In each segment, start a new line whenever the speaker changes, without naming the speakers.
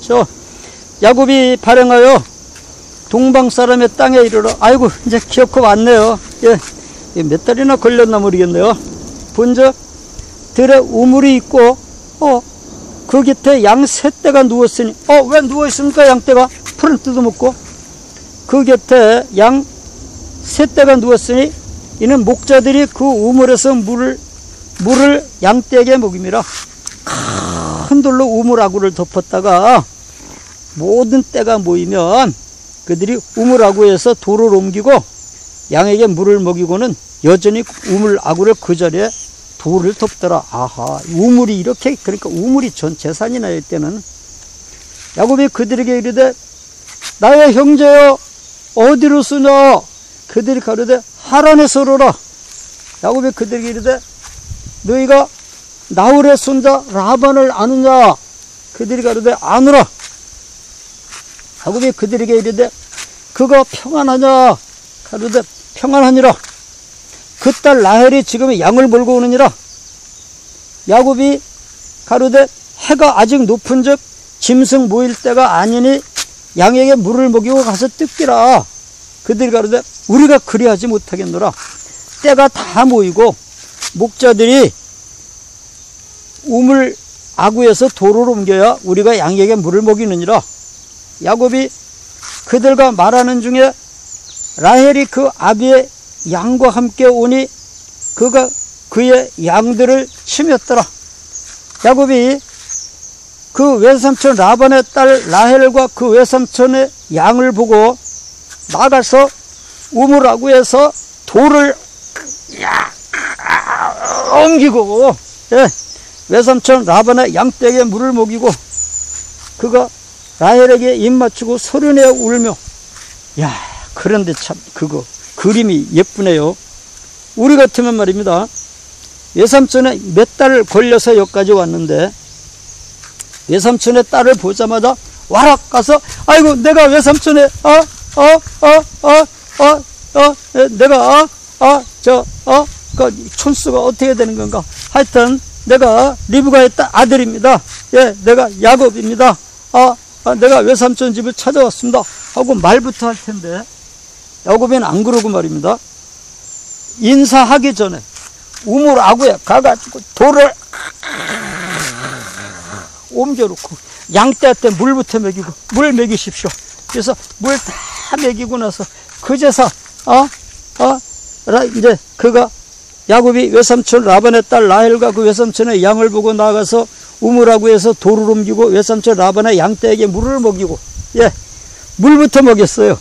줘. 야곱이 발행하여 동방 사람의 땅에 이르러 아이고 이제 기어코 왔네요. 예, 몇 달이나 걸렸나 모르겠네요. 본적 들에 우물이 있고 어 그 곁에 양 세 떼가 누웠으니 어 왜 누워 있습니까 양 떼가 풀을 뜯어먹고 그 곁에 양 세 떼가 누웠으니 이는 목자들이 그 우물에서 물을 물을 양 떼에게 먹입니다. 큰 돌로 우물아구를 덮었다가 모든 때가 모이면 그들이 우물아구에서 돌을 옮기고 양에게 물을 먹이고는 여전히 우물아구를 그 자리에 돌을 덮더라. 아하, 우물이 이렇게 그러니까 우물이 전 재산이나 일 때는 야곱이 그들에게 이르되 나의 형제여 어디로 쓰냐? 그들이 가로되 하란에서 오라. 야곱이 그들에게 이르되 너희가 나홀의 손자 라반을 아느냐? 그들이 가로되 아느라. 야곱이 그들에게 이르되 그가 평안하냐? 가로되 평안하니라. 그 딸 라헬이 지금 양을 몰고 오느니라. 야곱이 가로되 해가 아직 높은즉 짐승 모일 때가 아니니 양에게 물을 먹이고 가서 뜯기라. 그들이 가로되 우리가 그리하지 못하겠노라. 때가 다 모이고 목자들이 우물 아구에서 도로를 옮겨야 우리가 양에게 물을 먹이느니라. 야곱이 그들과 말하는 중에 라헬이 그 아비의 양과 함께 오니 그가 그의 양들을 치몄더라. 야곱이 그 외삼촌 라반의 딸 라헬과 그 외삼촌의 양을 보고 나가서 우물아구에서 돌을 야, 옮기고 예, 외삼촌 라반의 양떼에게 물을 먹이고 그가 라헬에게 입 맞추고 소리내어 울며 야 그런데 참 그거 그림이 예쁘네요. 우리 같으면 말입니다. 외삼촌에 몇달 걸려서 여기까지 왔는데 외삼촌의 딸을 보자마자 와락 가서 아이고 내가 외삼촌의 어어어어어어 내가 어어저어그 촌수가 어떻게 되는 건가? 하여튼 내가 리브가의 딸 아들입니다. 예 내가 야곱입니다. 아, 아 내가 외삼촌 집을 찾아왔습니다. 하고 말부터 할 텐데 야곱이는 안 그러고 말입니다. 인사하기 전에 우물 아구에 가가지고 돌을 옮겨놓고 양떼한테 물부터 먹이고 물 먹이십시오. 그래서 물 다 먹이고 나서 그제서 어 어? 이제 그가 야곱이 외삼촌 라반의 딸 라헬과 그 외삼촌의 양을 보고 나가서 우물아구에서 돌을 옮기고 외삼촌 라반의 양떼에게 물을 먹이고 예 물부터 먹였어요.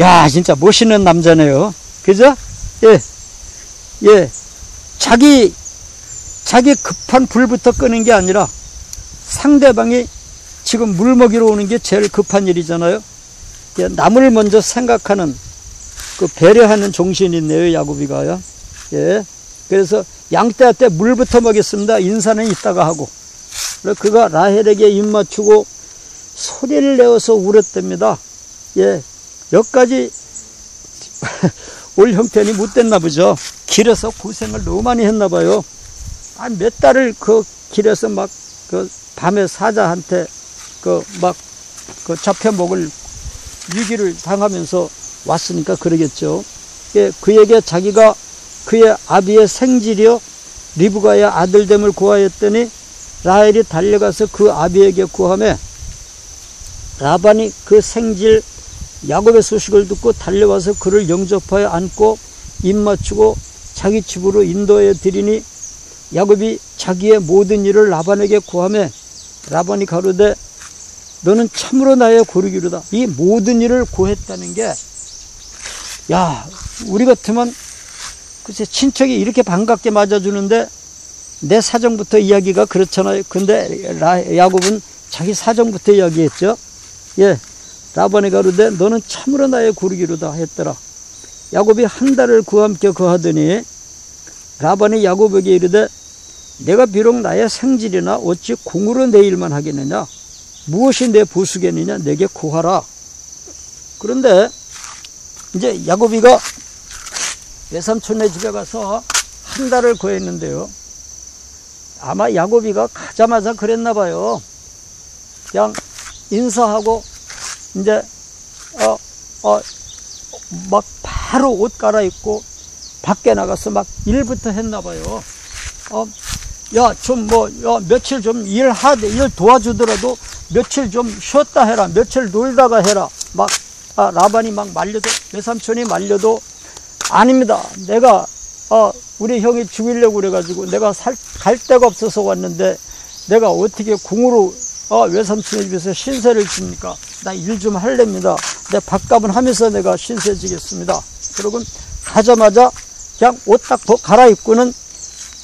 야 진짜 멋있는 남자네요. 그죠? 예. 예. 자기 자기 급한 불부터 끄는 게 아니라 상대방이 지금 물 먹이러 오는 게 제일 급한 일이잖아요. 남을 먼저 생각하는 그 배려하는 정신이 있네요, 야곱이가요. 예. 그래서 양떼한테 물부터 먹였습니다. 인사는 이따가 하고. 그가 라헬에게 입 맞추고 소리를 내어서 울었답니다. 예. 여기까지 올 형편이 못 됐나 보죠. 길에서 고생을 너무 많이 했나 봐요. 한 몇 달을 그 길에서 막 그 밤에 사자한테 그 막 그 잡혀 먹을 위기를 당하면서 왔으니까 그러겠죠. 예, 그에게 자기가 그의 아비의 생질이요 리브가의 아들됨을 구하였더니 라헬이 달려가서 그 아비에게 구함에 라반이 그 생질 야곱의 소식을 듣고 달려와서 그를 영접하여 안고 입 맞추고 자기 집으로 인도해 드리니 야곱이 자기의 모든 일을 라반에게 구하며 라반이 가로되 너는 참으로 나의 고르기로다. 이 모든 일을 구했다는 게, 야, 우리 같으면, 글쎄, 친척이 이렇게 반갑게 맞아주는데, 내 사정부터 이야기가 그렇잖아요. 근데 야곱은 자기 사정부터 이야기했죠. 예. 라반이 가로되 너는 참으로 나의 고르기로다 했더라. 야곱이 한 달을 그와 함께 거하더니 라반이 야곱에게 이르되 내가 비록 나의 생질이나 어찌 공으로 내 일만 하겠느냐 무엇이 내 보수겠느냐 내게 구하라. 그런데 이제 야곱이가 외삼촌네 집에 가서 한 달을 거했는데요. 아마 야곱이가 가자마자 그랬나 봐요. 그냥 인사하고 이제 어 어 막 바로 옷 갈아입고 밖에 나가서 막 일부터 했나 봐요. 어, 야, 좀 뭐, 야, 며칠 좀 일하되, 일 도와주더라도 며칠 좀 쉬었다 해라. 며칠 놀다가 해라. 막, 아, 라반이 막 말려도, 외삼촌이 말려도, 아닙니다. 내가, 어, 우리 형이 죽이려고 그래가지고 내가 살, 갈 데가 없어서 왔는데 내가 어떻게 궁으로 어, 외삼촌의 집에서 신세를 줍니까? 나 일 좀 할랍니다. 내 밥값은 하면서 내가 신세 지겠습니다. 그러고 가자마자 그냥 옷 딱 갈아입고는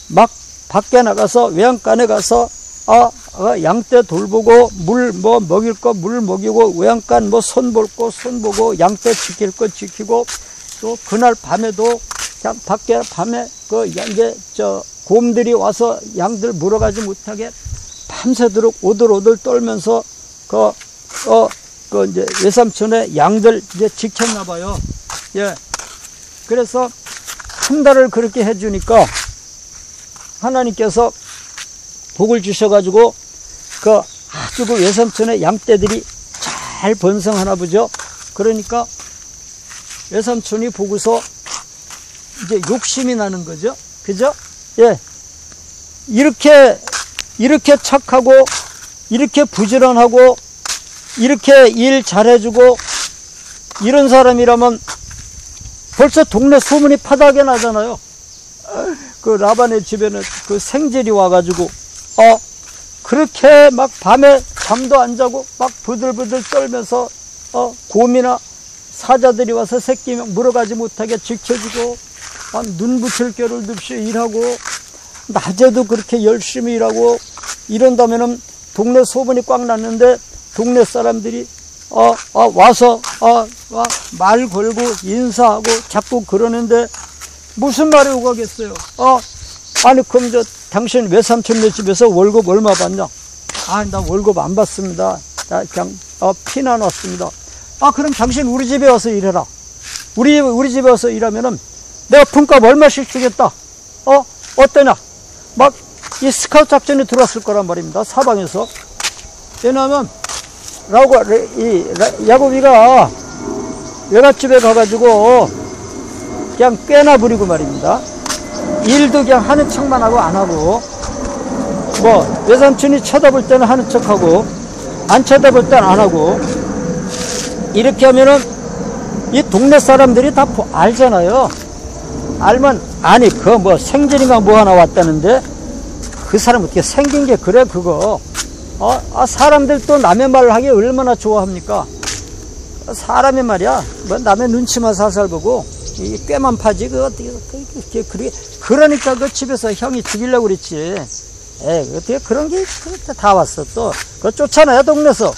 막 밖에 나가서 외양간에 가서 아, 어, 양떼 돌보고 물 뭐 먹일 거 물 먹이고 외양간 뭐 손 볼 거 손 보고 양떼 지킬 거 지키고 또 그날 밤에도 그냥 밖에 밤에 그 양게 저 곰들이 와서 양들 물어가지 못하게 밤새도록 오들오들 떨면서 그, 어, 그 이제 외삼촌의 양들 이제 지켰나 봐요. 예. 그래서 한 달을 그렇게 해주니까 하나님께서 복을 주셔가지고 그 아주 그 외삼촌의 양떼들이 잘 번성하나 보죠. 그러니까 외삼촌이 보고서 이제 욕심이 나는 거죠. 그죠? 예. 이렇게 이렇게 착하고 이렇게 부지런하고 이렇게 일 잘해주고 이런 사람이라면 벌써 동네 소문이 파닥에 나잖아요. 그 라반의 집에는 그 생질이 와가지고 어 그렇게 막 밤에 잠도 안 자고 막 부들부들 떨면서 어 곰이나 사자들이 와서 새끼 물어가지 못하게 지켜주고 눈 붙일 겨를도 없이 일하고 낮에도 그렇게 열심히 일하고 이런다면은 동네 소문이 꽉 났는데 동네 사람들이 어, 어 와서 어, 어, 말 걸고 인사하고 자꾸 그러는데 무슨 말이 오가겠어요? 어, 아니 그럼 저 당신 외삼촌네 집에서 월급 얼마 받냐? 아, 나 월급 안 받습니다. 나 그냥 어, 피난 왔습니다. 아, 그럼 당신 우리 집에 와서 일해라. 우리 우리 집에 와서 일하면은 내가 품값 얼마씩 주겠다. 어, 어떠냐? 막 이 스카우트 작전이 들어왔을 거란 말입니다. 사방에서. 왜냐하면 라고 이 야곱이가 외갓집에 가가지고 그냥 꽤나 부리고 말입니다. 일도 그냥 하는 척만 하고 안 하고 뭐 외삼촌이 쳐다볼 때는 하는 척하고 안 쳐다볼 때는 안 하고 이렇게 하면은 이 동네 사람들이 다 알잖아요. 알면 아니 그 뭐 생전인가 뭐 하나 왔다는데 그 사람 어떻게 생긴 게 그래 그거? 어? 아, 사람들 또 남의 말을 하기 얼마나 좋아합니까? 사람의 말이야. 뭐 남의 눈치만 살살 보고 이 꾀만 파지 그 어떻게 그게 그게 그러니까 그 집에서 형이 죽이려고 그랬지. 에 어떻게 그런 게 다. 왔어 또. 그거 쫓아내요 동네에서.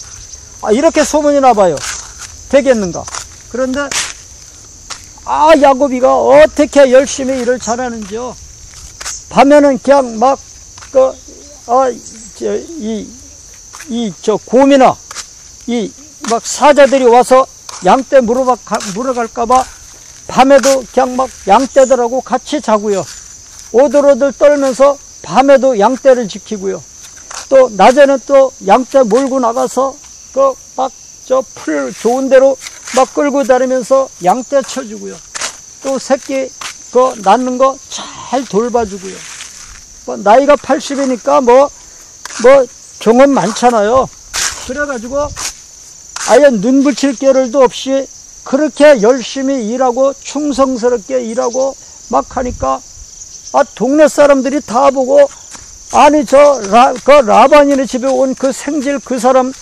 아 이렇게 소문이 나봐요 되겠는가 그런데 아, 야곱이가 어떻게 열심히 일을 잘하는지요. 밤에는 그냥 막, 그, 아, 저, 이, 이, 저, 곰이나, 이, 막 사자들이 와서 양떼 물어가, 물어갈까봐 밤에도 그냥 막 양떼들하고 같이 자고요. 오들오들 떨면서 밤에도 양떼를 지키고요. 또, 낮에는 또 양떼 몰고 나가서 그 막, 저, 풀 좋은 대로 막 끌고 다니면서 양떼 쳐주고요. 또 새끼 그 낳는 거 잘 돌봐주고요. 뭐 나이가 80이니까 뭐, 뭐 경험 많잖아요. 그래가지고 아예 눈 붙일 겨를도 없이 그렇게 열심히 일하고 충성스럽게 일하고 막 하니까 아 동네 사람들이 다 보고 아니 저 라, 그 라반이네 집에 온 그 생질 그 사람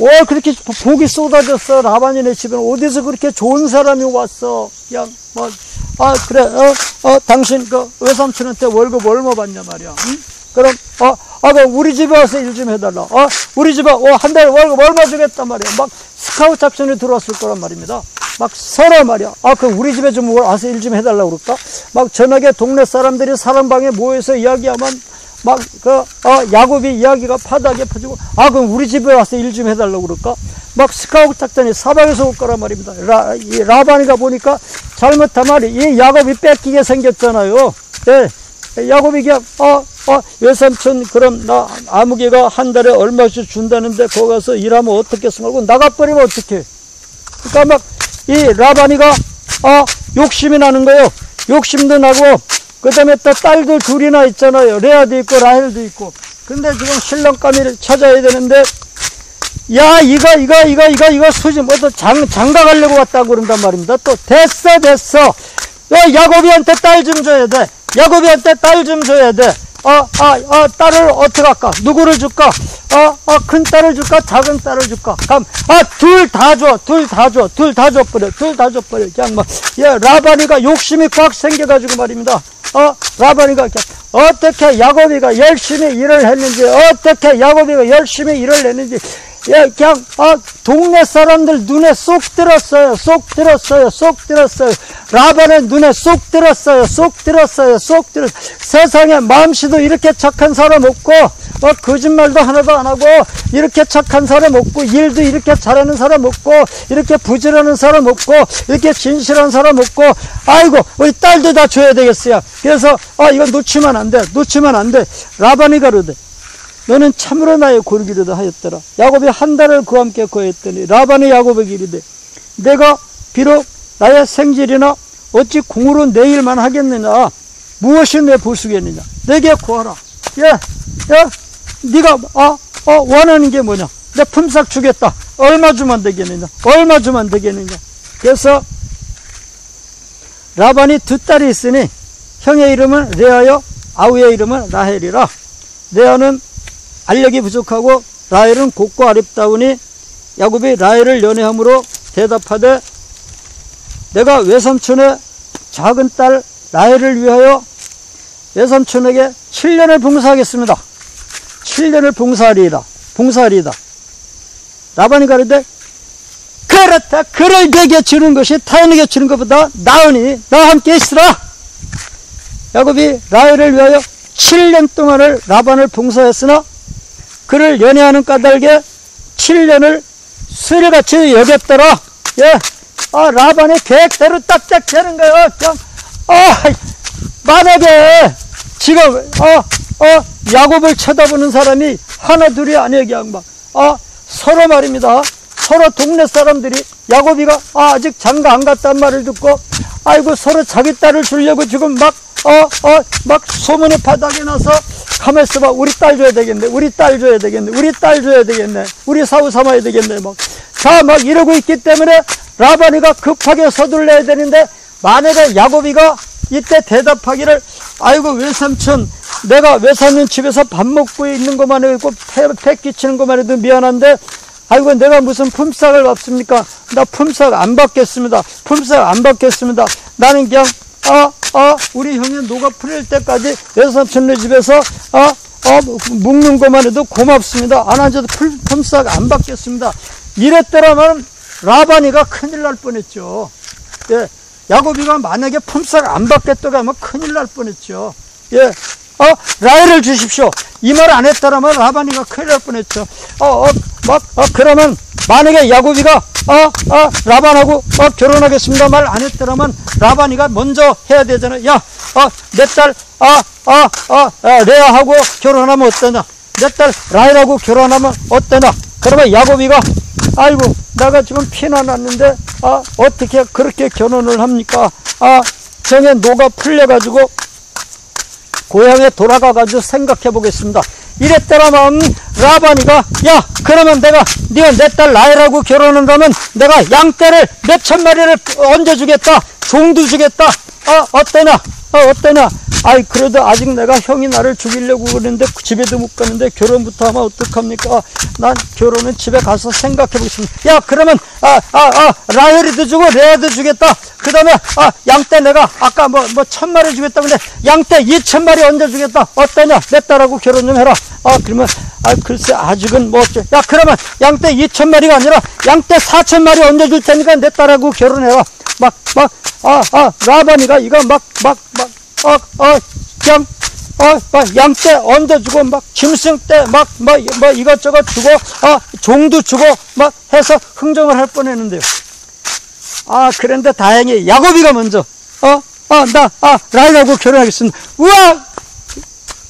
왜 그렇게 복이 쏟아졌어? 라반이네 집에는 어디서 그렇게 좋은 사람이 왔어? 그냥 뭐, 아 그래, 어, 어, 당신 그 외삼촌한테 월급 얼마 받냐 말이야. 응? 그럼 어, 아, 그 우리 집에 와서 일 좀 해달라. 어, 우리 집에 어, 한달 월급 얼마 주겠단 말이야. 막 스카우트 작전이 들어왔을 거란 말입니다. 막 서로 말이야. 아, 그 우리 집에 좀 와서 일 좀 해달라 그럴까? 막 저녁에 동네 사람들이 사람방에 모여서 이야기하면 막, 그, 어, 야곱이 이야기가 바닥에 퍼지고, 아, 그럼 우리 집에 와서 일 좀 해달라고 그럴까? 막 스카우트 작전이 사방에서 올 거란 말입니다. 라, 이 라반이가 보니까 잘못한 말이, 이 야곱이 뺏기게 생겼잖아요. 예, 야곱이 그냥 어, 어, 외삼촌 그럼 나 아무개가 한 달에 얼마씩 준다는데 거기 가서 일하면 어떻겠어 말고 나가버리면 어떡해 그러니까 막 이 라반이가 어, 욕심이 나는 거예요 욕심도 나고 그 다음에 또 딸도 둘이나 있잖아요 레아도 있고 라헬도 있고 근데 지금 신랑감이를 찾아야 되는데 야 이거 이거 이거 이거 이거 수지 뭐또 장 장가 가려고 왔다고 그런단 말입니다. 또 됐어 됐어. 야 야곱이한테 딸 좀 줘야 돼. 야곱이한테 딸 좀 줘야 돼. 어, 아, 아, 딸을 어떻게 할까? 누구를 줄까? 어, 어, 큰 딸을 줄까? 작은 딸을 줄까? 감, 아, 둘 다 줘. 둘 다 줘. 둘 다 줘버려. 둘 다 줘버려. 그냥 막, 예, 라반이가 욕심이 꽉 생겨가지고 말입니다. 어, 그냥 어떻게 야곱이가 열심히 일을 했는지, 어떻게 야곱이가 열심히 일을 했는지, 예, 그냥, 아, 동네 사람들 눈에 쏙 들었어요. 쏙 들었어요. 쏙 들었어요. 라반의 눈에 쏙 들었어요. 쏙 들었어요. 쏙 들었어요. 세상에 마음씨도 이렇게 착한 사람 없고, 어, 거짓말도 하나도 안 하고, 이렇게 착한 사람 없고, 일도 이렇게 잘하는 사람 없고, 이렇게 부지런한 사람 없고, 이렇게 진실한 사람 없고, 아이고, 우리 딸도 다 줘야 되겠어요. 그래서, 아, 이거 놓치면 안 돼. 놓치면 안 돼. 라반이 가로되. 너는 참으로 나의 고르기로다 하였더라. 야곱이 한 달을 그와 함께 거했더니 라반이 야곱에게 이르되 내가 비록 나의 생질이나 어찌 공으로 내 일만 하겠느냐? 무엇이 내 보수겠느냐? 내게 구하라. 예, 예, 네가 아, 어, 원하는 게 뭐냐? 내 품삯 주겠다. 얼마 주면 되겠느냐? 얼마 주면 되겠느냐? 그래서 라반이 두 딸이 있으니 형의 이름은 레아요 아우의 이름은 라헬이라. 레아는 알력이 부족하고 라헬은 곱고 아립다우니 야곱이 라헬을 연애함으로 대답하되 내가 외삼촌의 작은 딸 라헬을 위하여 외삼촌에게 7년을 봉사하겠습니다. 7년을 봉사하리이다. 봉사하리이다. 라반이 가르되 그렇다. 그를 내게 주는 것이 타인에게 주는 것보다 나으니 나와 함께 있으라. 야곱이 라헬을 위하여 7년 동안을 라반을 봉사했으나 그를 연애하는 까닭에 7년을 수리같이 여겼더라. 예. 아, 라반의 계획대로 딱딱 되는 거예요. 그냥, 아, 만약에 지금, 어, 어, 야곱을 쳐다보는 사람이 하나, 둘이 아니에요. 그냥 막, 아, 서로 말입니다. 서로 동네 사람들이 야곱이가 아, 아직 장가 안 갔단 말을 듣고 아이고 서로 자기 딸을 주려고 지금 막 어, 어, 막 소문이 바닥에 나서 가만 있어봐. 우리 딸 줘야 되겠네. 우리 딸 줘야 되겠네. 우리 딸 줘야 되겠네. 우리 사우 삼아야 되겠네. 막. 자, 막 이러고 있기 때문에 라반이가 급하게 서둘러야 되는데 만약에 야곱이가 이때 대답하기를 아이고 외삼촌 내가 외삼촌 집에서 밥 먹고 있는 것만 해도 패, 패 끼치는 것만 해도 미안한데 아이고 내가 무슨 품삯을 받습니까? 나 품삯 안 받겠습니다. 품삯 안 받겠습니다. 나는 그냥 아, 아, 우리 형이 노가 풀릴 때까지 외삼촌네 집에서 아, 아, 묵는 것만 해도 고맙습니다. 안 앉아도 품삯 안 받겠습니다. 이랬더라면 라반이가 큰일 날 뻔했죠. 예, 야곱이가 만약에 품삯 안 받겠다고 하면 큰일 날 뻔했죠. 예, 어, 라헬을 주십시오. 이 말 안 했더라면 라반이가 큰일 날 뻔했죠. 어, 어, 막, 어, 그러면 만약에 야곱이가 어, 어, 라반하고 어, 결혼하겠습니다 말 안 했더라면 라반이가 먼저 해야 되잖아요. 야, 어, 내 딸, 아, 아, 아, 아, 레아하고 결혼하면 어떠냐? 내 딸 라헬하고 결혼하면 어떠냐? 그러면 야곱이가 아이고 내가 지금 피나 났는데 아 어떻게 그렇게 결혼을 합니까? 아 정에 노가 풀려가지고 고향에 돌아가가지고 생각해 보겠습니다. 이랬더라면 라반이가 야 그러면 내가 네가 내딸 라헬하고 결혼한다면 내가 양떼를 몇천 마리를 얹어주겠다 종도 주겠다. 어 어떠냐 어 어떠냐 아이 그래도 아직 내가 형이 나를 죽이려고 그러는데 집에도 못 가는데 결혼부터 하면 어떡합니까? 난 결혼은 집에 가서 생각해 보겠습니다. 야 그러면 아아아 라헬이도 주고 레아도 주겠다. 그 다음에 아 양떼 내가 아까 뭐 뭐 천 마리 주겠다 근데 양떼 이천 마리 얹어 주겠다? 어떠냐 내 딸하고 결혼 좀 해라. 아 그러면 아 글쎄 아직은 뭐 어째 야 그러면 양떼 이천 마리가 아니라 양떼 사천 마리 얹어 줄 테니까 내 딸하고 결혼해라. 막 막 아 아 라반이가 이거 막 막 막 어, 어, 그냥, 어, 막 양떼 얹어주고, 막 짐승 때, 막, 뭐, 뭐 이것저것 주고, 어, 종도 주고, 막 해서 흥정을 할 뻔 했는데요. 아, 그런데 다행히 야곱이가 먼저, 어, 어, 나, 아, 라헬하고 결혼하겠습니다. 우와!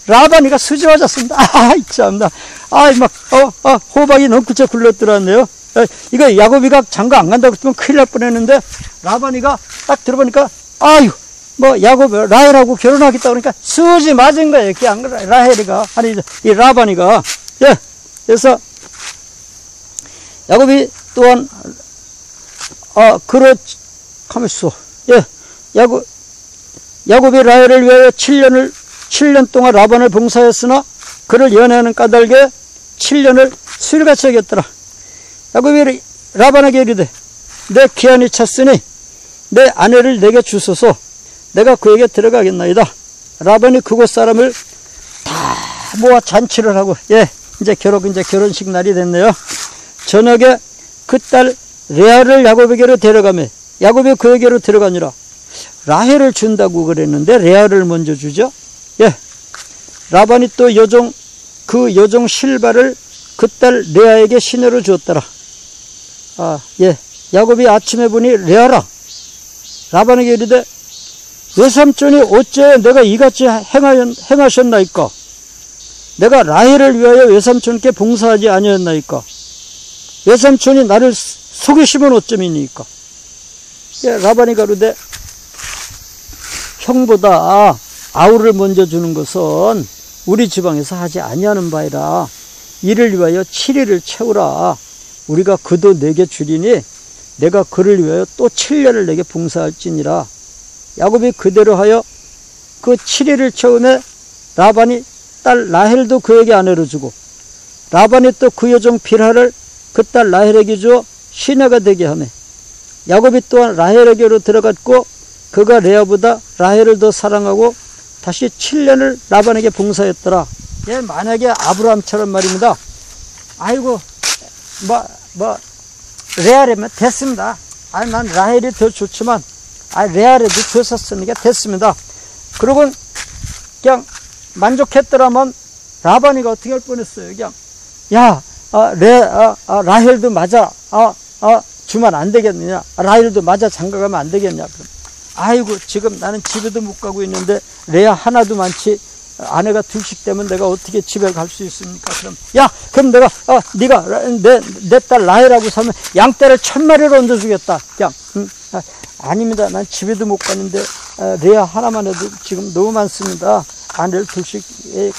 라반이가 수지 맞았습니다. 아, 참나. 아, 막, 어, 어, 호박이 넝쿨째 굴러들었네요. 어, 이거 야곱이가 장가 안 간다고 했으면 큰일 날 뻔했는데, 라반이가 딱 들어보니까, 아유, 뭐, 야곱, 라헬하고 결혼하겠다 그러니까 수지 맞은 거예요. 그냥 라헬이가. 아니, 이 라반이가. 예. 그래서, 야곱이 또한, 아, 그렇, 가만 있어. 예. 야곱, 야곱이 라헬을 위하여 7년을 7년 동안 라반을 봉사했으나 그를 연애하는 까닭에 7년을 수일같이 여겼더라. 야곱이 라반에게 이르되 내 기한이 찼으니 내 아내를 내게 주소서 내가 그에게 들어가겠나이다. 라반이 그곳 사람을 다 모아 잔치를 하고 예 이제 결혼 이제 결혼식 날이 됐네요. 저녁에 그 딸 레아를 야곱에게로 데려가며 야곱이 그에게로 들어가니라. 라헬을 준다고 그랬는데 레아를 먼저 주죠. 예. 라반이 또 여종 그 여종 실바를 그 딸 레아에게 시내로 주었더라. 아, 예. 야곱이 아침에 보니 레아라. 라반에게 이르되 외삼촌이 어째 내가 이같이 행하였, 행하셨나이까? 내가 라헬을 위하여 외삼촌께 봉사하지 아니었나이까? 외삼촌이 나를 속이시면 어쩌이니까? 예, 라반이 가로되 형보다 아우를 먼저 주는 것은 우리 지방에서 하지 아니하는 바이라 이를 위하여 7일을 채우라 우리가 그도 내게 주리니 내가 그를 위하여 또 7년을 내게 봉사할지니라 야곱이 그대로 하여 그 7일을 채우매 라반이 딸 라헬도 그에게 아내로 주고 라반이 또 그 여종 빌하를 그 딸 라헬에게 주어 시내가 되게 하매 야곱이 또한 라헬에게로 들어갔고 그가 레아보다 라헬을 더 사랑하고 다시 7년을 라반에게 봉사했더라. 예, 만약에 아브라함처럼 말입니다. 아이고, 뭐, 뭐, 레아라면 됐습니다. 아니, 난 라헬이 더 좋지만, 아, 레아라도 됐었으니까 됐습니다. 그러고 그냥 만족했더라면 라반이가 어떻게 할 뻔했어요. 그냥, 야, 아, 레, 아, 아, 라헬도 맞아. 아, 아, 주면 안 되겠느냐. 라헬도 맞아 장가가면 안 되겠냐. 아이고 지금 나는 집에도 못 가고 있는데 레아 하나도 많지 아내가 둘씩 되면 내가 어떻게 집에 갈 수 있습니까? 그럼 야 그럼 내가 어, 네가 내내딸 라헬하고 사면 양떼를 천 마리를 얹어 주겠다. 그냥 음, 아, 닙니다 난 집에도 못 가는데 아, 레아 하나만 해도 지금 너무 많습니다. 아내를 둘씩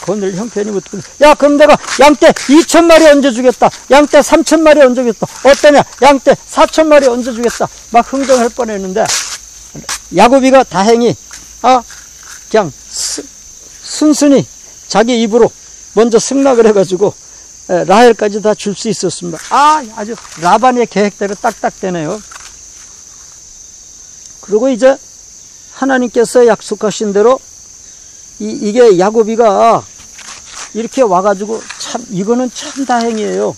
건을 형편이 못 들. 야 그럼 내가 양떼 이천 마리 얹어 주겠다. 양떼 삼천 마리 얹어 주겠다. 어떠냐? 양떼 사천 마리 얹어 주겠다. 막 흥정할 뻔했는데 야곱이가 다행히 아 그냥 스, 순순히 자기 입으로 먼저 승낙을 해가지고 에, 라헬까지 다 줄 수 있었습니다. 아 아주 라반의 계획대로 딱딱 되네요. 그리고 이제 하나님께서 약속하신 대로 이, 이게 야곱이가 이렇게 와가지고 참 이거는 참 다행이에요.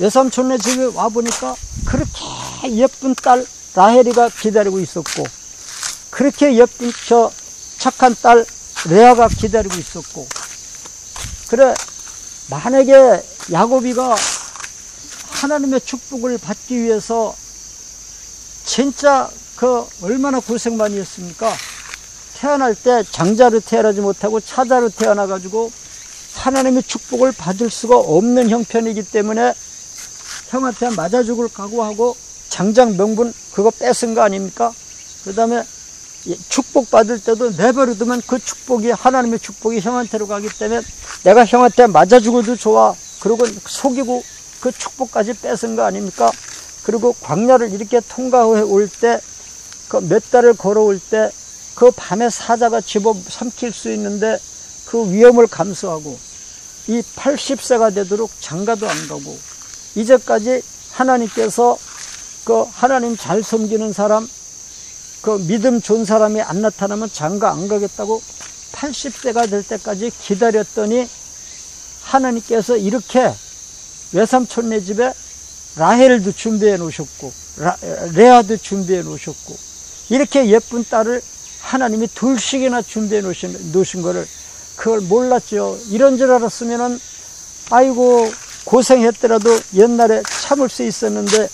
외삼촌네 집에 와 보니까 그렇게 예쁜 딸 라헬이가 기다리고 있었고 그렇게 예쁜 저 착한 딸 레아가 기다리고 있었고 그래 만약에 야곱이가 하나님의 축복을 받기 위해서 진짜 그 얼마나 고생 많이 했습니까? 태어날 때 장자로 태어나지 못하고 차자로 태어나 가지고 하나님의 축복을 받을 수가 없는 형편이기 때문에 형한테 맞아 죽을 각오하고 장장 명분 그거 뺏은 거 아닙니까? 그 다음에 축복 받을 때도 내버려 두면 그 축복이 하나님의 축복이 형한테로 가기 때문에 내가 형한테 맞아 죽어도 좋아. 그리고 속이고 그 축복까지 뺏은 거 아닙니까? 그리고 광야를 이렇게 통과해 올 때, 그 몇 달을 걸어올 때, 그 밤에 사자가 집어 삼킬 수 있는데 그 위험을 감수하고 이 80세가 되도록 장가도 안 가고 이제까지 하나님께서 그 하나님 잘 섬기는 사람, 그 믿음 좋은 사람이 안 나타나면 장가 안 가겠다고 80세가 될 때까지 기다렸더니 하나님께서 이렇게 외삼촌네 집에 라헬도 준비해 놓으셨고 레아도 준비해 놓으셨고 이렇게 예쁜 딸을 하나님이 둘씩이나 준비해 놓으신, 놓으신 거를 그걸 몰랐죠. 이런 줄 알았으면은 아이고 고생했더라도 옛날에 참을 수 있었는데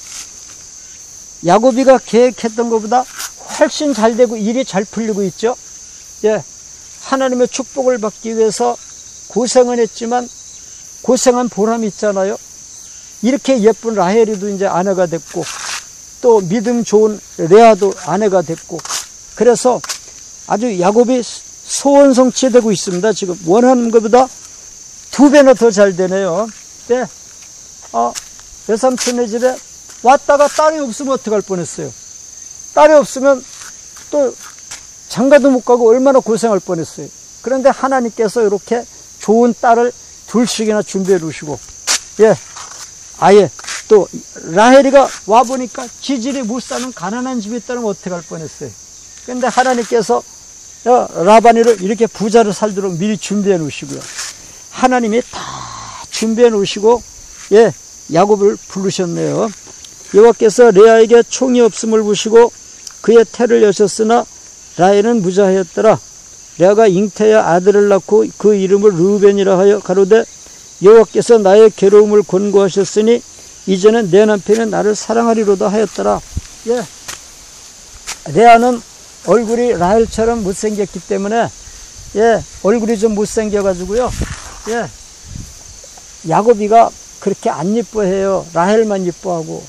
야곱이가 계획했던 것보다 훨씬 잘 되고 일이 잘 풀리고 있죠. 예. 하나님의 축복을 받기 위해서 고생은 했지만 고생한 보람이 있잖아요. 이렇게 예쁜 라헬이도 이제 아내가 됐고 또 믿음 좋은 레아도 아내가 됐고 그래서 아주 야곱이 소원 성취되고 있습니다. 지금 원하는 것보다 두 배나 더 잘 되네요. 네. 어, 외삼촌네 집에 왔다가 딸이 없으면 어떡할 뻔했어요. 딸이 없으면 또 장가도 못 가고 얼마나 고생할 뻔했어요. 그런데 하나님께서 이렇게 좋은 딸을 둘씩이나 준비해 주시고, 예, 아예 또 라헬이가 와 보니까 지질이 못 사는 가난한 집이 있다면 어떻게 할 뻔했어요. 그런데 하나님께서 라반이를 이렇게 부자로 살도록 미리 준비해 놓으시고요. 하나님이 다 준비해 놓으시고 예 야곱을 부르셨네요. 여호와께서 레아에게 총이 없음을 보시고 그의 태를 여셨으나 라헬은 무자하였더라. 레아가 잉태야 아들을 낳고 그 이름을 르벤이라 하여 가로되 여호와께서 나의 괴로움을 권고하셨으니 이제는 내 남편은 나를 사랑하리로다 하였더라. 예. 레아는 얼굴이 라헬처럼 못생겼기 때문에 예, 얼굴이 좀 못생겨가지고요. 예, 야곱이가 그렇게 안 이뻐해요. 라헬만 이뻐하고.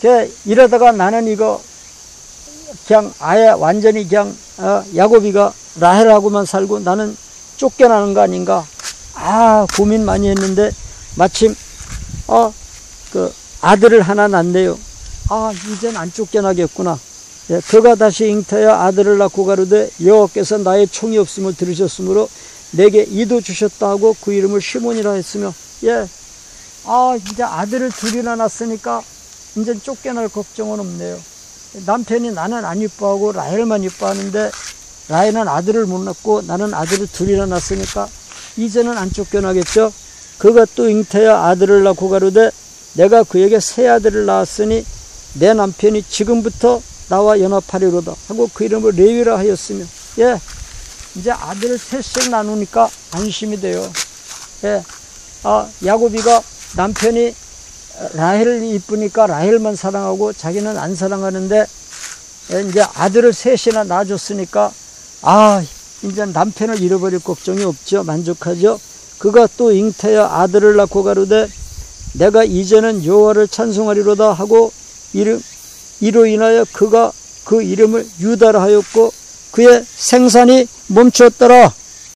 그 이러다가 나는 이거 그냥 아예 완전히 그냥 어, 야곱이가 라헬하고만 살고 나는 쫓겨나는 거 아닌가. 아 고민 많이 했는데 마침 어 그 아들을 하나 낳네요. 아 이젠 안 쫓겨나겠구나. 예, 그가 다시 잉태하여 아들을 낳고 가로되 여호와께서 나의 총이 없음을 들으셨으므로 내게 이도 주셨다 하고 그 이름을 시몬이라 했으며 예, 아 이제 아들을 둘이나 낳았으니까 이제 쫓겨날 걱정은 없네요. 남편이 나는 안 이뻐하고 라헬만 이뻐하는데 라헬은 아들을 못 낳고 나는 아들을 둘이나 낳았으니까 이제는 안 쫓겨나겠죠. 그가 또 잉태하여 아들을 낳고 가로되 내가 그에게 새 아들을 낳았으니 내 남편이 지금부터 나와 연합하리로다 하고 그 이름을 레위라 하였으며 예 이제 아들을 셋씩 나누니까 안심이 돼요 예 아 야곱이가 남편이 라헬을 이쁘니까 라헬만 사랑하고 자기는 안 사랑하는데 예, 이제 아들을 셋이나 낳아줬으니까 아 이제 남편을 잃어버릴 걱정이 없죠 만족하죠 그가 또 잉태여 아들을 낳고 가로되 내가 이제는 여호와를 찬송하리로다 하고 이름 이로 인하여 그가 그 이름을 유다라 하였고 그의 생산이 멈추었더라.